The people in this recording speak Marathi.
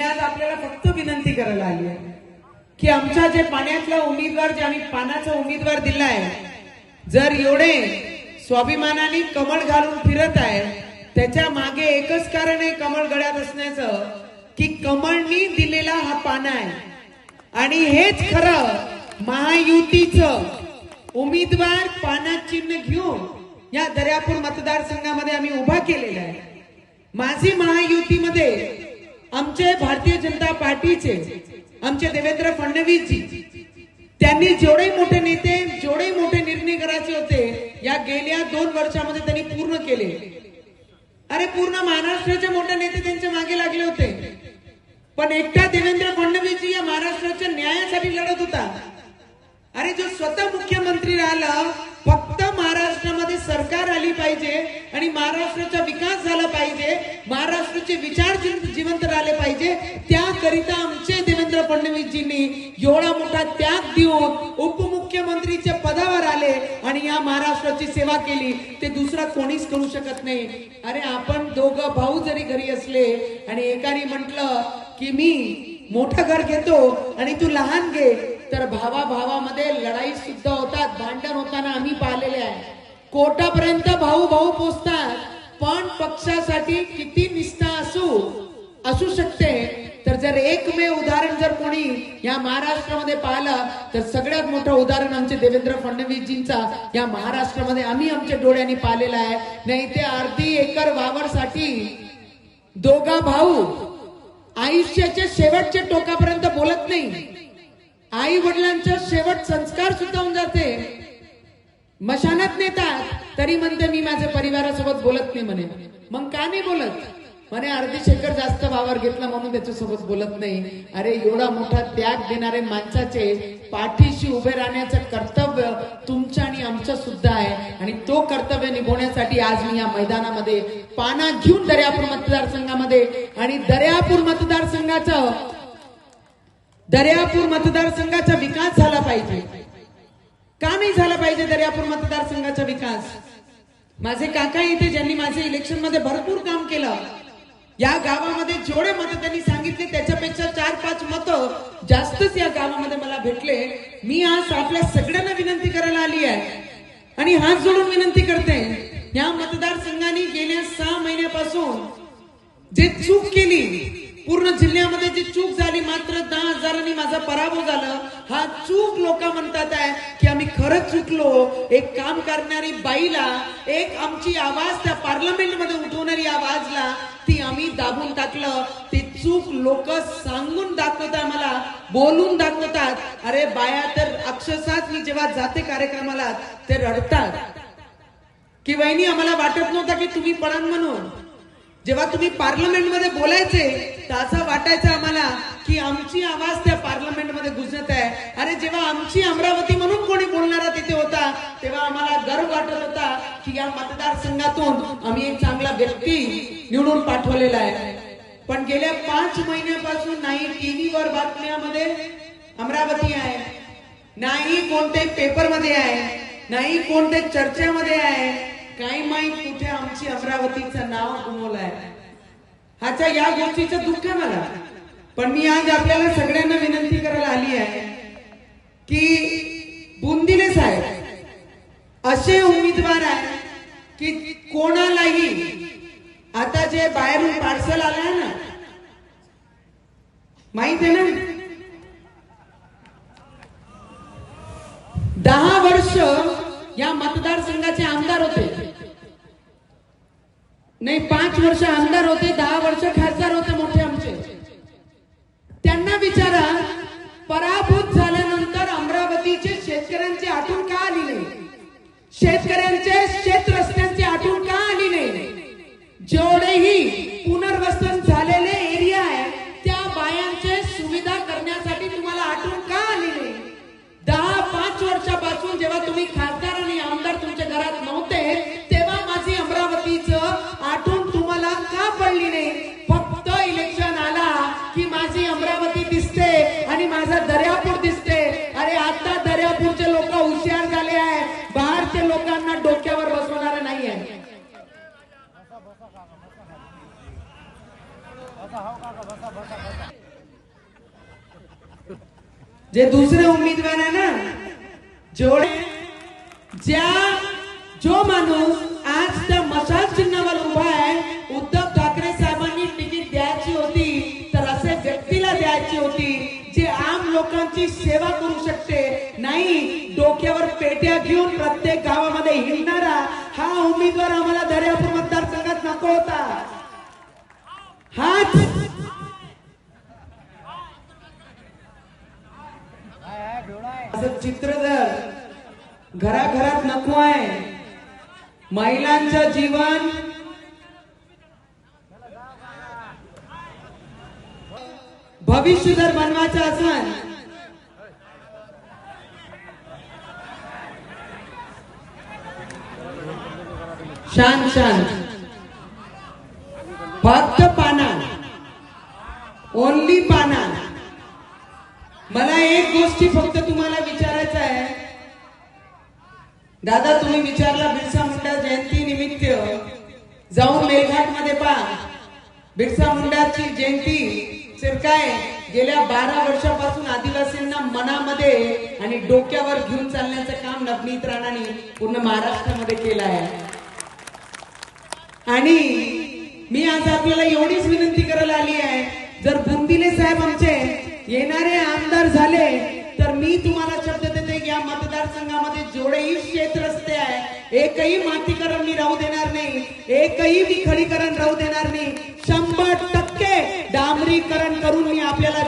मी आज आपल्याला फक्त विनंती करायला आली आहे की आमच्या जे पाण्यातला उमेदवार जे आम्ही पानाचा उमेदवार दिलाय जर एवढे स्वाभिमानाने कमळ घालून फिरत आहे त्याच्यामागे एकच कारण आहे कमळ गळ्यात असण्याचं की कमळनी दिलेला हा पाना आहे. आणि हेच खरं महायुतीचं उमेदवार पानात चिन्ह घेऊन या दर्यापूर मतदारसंघामध्ये आम्ही उभा केलेला आहे. माझी महायुतीमध्ये आमचे भारतीय जनता पार्टीचे आमचे देवेंद्र फडणवीसजी त्यांनी जेवढे मोठे नेते जेवढे मोठे निर्णय करायचे होते या गेल्या दोन वर्षामध्ये त्यांनी पूर्ण केले. अरे पूर्ण महाराष्ट्राचे मोठे नेते त्यांच्या मागे लागले होते. पण एकटा देवेंद्र फडणवीसजी या महाराष्ट्राच्या न्यायासाठी लढत होता. अरे जो स्वतः मुख्यमंत्री राहिला उपमुख्यमंत्रीच्या पदावर आले आणि या महाराष्ट्राची सेवा केली ते दुसरा कोणीच करू शकत नाही. अरे आपण दोघं भाऊ जरी घरी असले आणि एकाने म्हटलं की मी मोठं घर घेतो आणि तू लहान घे तर भावा भावामध्ये लढाई सुद्धा होतात भांडण होताना आम्ही पाहिलेले आहे. कोटापर्यंत भाऊ भाऊ पोचतात पण पक्षासाठी किती निष्ठा असू? असू शकते. तर जर एकमेव उदाहरण जर कोणी या महाराष्ट्रामध्ये पाहिलं तर सगळ्यात मोठं उदाहरण आमचे देवेंद्र फडणवीसजींचा. या महाराष्ट्रामध्ये आम्ही आमच्या डोळ्यांनी पाहिलेला आहे. नाही ते अर्धी एकर वावरसाठी दोघा भाऊ आयुष्याच्या शेवटच्या टोकापर्यंत बोलत नाही. आई वडिलांचा शेवट संस्कार सुद्धा होऊन जाते. मशानात नेतात. तरी म्हणते मी माझ्या परिवारासोबत बोलत नाही म्हणे. मग का नाही बोलत? म्हणे अर्धी शेकर जास्त वावर घेतला म्हणून त्याच्यासोबत बोलत नाही. अरे एवढा मोठा त्याग देणारे माणसाचे पाठीशी उभे राहण्याचं कर्तव्य तुमच्या आणि आमचं सुद्धा आहे. आणि तो कर्तव्य निभवण्यासाठी आज मी या मैदानामध्ये पाना घेऊन दर्यापूर मतदारसंघामध्ये आणि दर्यापूर मतदारसंघाचं दर्यापूर मतदारसंघाचा विकास झाला पाहिजे. का नाही झाला पाहिजे दर्यापूर मतदारसंघाचा विकास. माझे काका इथे ज्यांनी माझे इलेक्शनमध्ये भरपूर काम केलं या गावामध्ये जेवढे मत त्यांनी सांगितले त्याच्यापेक्षा चार पाच मत जास्तच या गावामध्ये मला भेटले. मी आज आपल्या सगळ्यांना विनंती करायला आली आहे. आणि हात जोडून विनंती करते या मतदारसंघाने गेल्या सहा महिन्यापासून जे चूक केली पूर्ण जिल्ह्यामध्ये जी चूक झाली मात्र दहा हजारांनी माझा पराभव झाला. हा चूक लोक म्हणतात आहे की आम्ही खरंच चुकलो. एक काम करणारी बाईला एक आमची आवाज त्या पार्लमेंटमध्ये उठवणारी आवाजला ती आम्ही दाबून टाकलं. ती चूक लोक सांगून दाखवतात मला बोलून दाखवतात. अरे बाया तर अक्षरशः मी जेव्हा जाते कार्यक्रमाला ते रडतात. की वहिनी आम्हाला वाटत नव्हता की तुम्ही पडाल म्हणून. जेव्हा तुम्ही पार्लमेंटमध्ये बोलायचे तर असं वाटायचं आम्हाला की आमची आवाज त्या पार्लमेंटमध्ये आहे. अरे जेव्हा आमची अमरावती म्हणून कोणी बोलणारा तिथे होता तेव्हा आम्हाला गर्व वाटत होता की या मतदारसंघातून आम्ही एक चांगला व्यक्ती निवडून पाठवलेला आहे. पण गेल्या पाच महिन्यापासून नाही टीव्हीवर बातम्यामध्ये अमरावती आहे. नाही कोणते पेपरमध्ये आहे. नाही कोणते चर्चेमध्ये आहे. काही माहीत कुठे आमची अमरावतीचं नाव गुमवलंय ह्याच्या या गोष्टीचं दुःख आहे मला. पण मी आज आपल्याला सगळ्यांना विनंती करायला आली आहे की बुंदिले साहेब असे उमेदवार आहे की कोणालाही जे बाहेरून पार्सल आलंय ना माहीत आहे ना? दहा वर्ष या मतदारसंघाचे आमदार होते. नाही पाच वर्ष आमदार होते दहा वर्ष खासदार होते मोठे आमचे. त्यांना विचारा पराभूत झाल्यानंतर अमरावतीचे शेतकऱ्यांची आठवण का आली नाही? शेतकऱ्यांचे शेत रस्ते जेवढेही पुनर्वसन झालेले एरिया आहे त्या बायांचे सुविधा करण्यासाठी तुम्हाला आठवण का आली नाही? दहा पाच वर्षापासून जेव्हा तुम्ही खासदार आणि आमदार तुमच्या घरात नव्हते तेव्हा माझी अमरावतीच आठवण तुम्हाला का पडली नाही? फक्त इलेक्शन आला की माझी अमरावती दिसते आणि माझा जे दुसरे उमेदवार आहे ना जेवढे ज्या जो माणूस आज त्या मशाल चिन्हावर उभा आहे उद्धव ठाकरे साहेबांनी तिकीट द्यायची होती तर असे व्यक्तीला द्यायची होती जे आम लोकांची सेवा करू शकते नाही डोक्यावर पेट्या घेऊन प्रत्येक गावामध्ये हिंडणारा हा उमेदवार आम्हाला दर्यापूर मतदारसंघात नको होता. हाच असं चित्र जर घराघरात नको आहे. महिलांचं जीवन भविष्य जर बनवायचं असेल शांत शांत फक्त पाना ओनली पाना मला एक गोष्टी फक्त तुम्हाला विचारायचं आहे. दादा तुम्ही विचारला बिरसा मुंडा जयंती निमित्त. जाऊन मेळघाटमध्ये पहा. बिरसा मुंडाची जयंती तर काय गेल्या बारा वर्षापासून आदिवासींना मनामध्ये आणि डोक्यावर घेऊन चालण्याचं काम नवनीत राणाने पूर्ण महाराष्ट्रामध्ये केलं आहे. आणि मी आज आपल्याला एवढीच विनंती करायला आली आहे जर बुंदिले साहेब आमचे येणारे आमदार झाले मी तुम्हाला शब्द देते या मतदारसंघामध्ये जेवढेही शेत रस्ते आहे एकही मातीकरण मी राहू देणार नाही एकही मी राहू देणार नाही. शंभर टक्के डांबरीकरण करून मी आपल्याला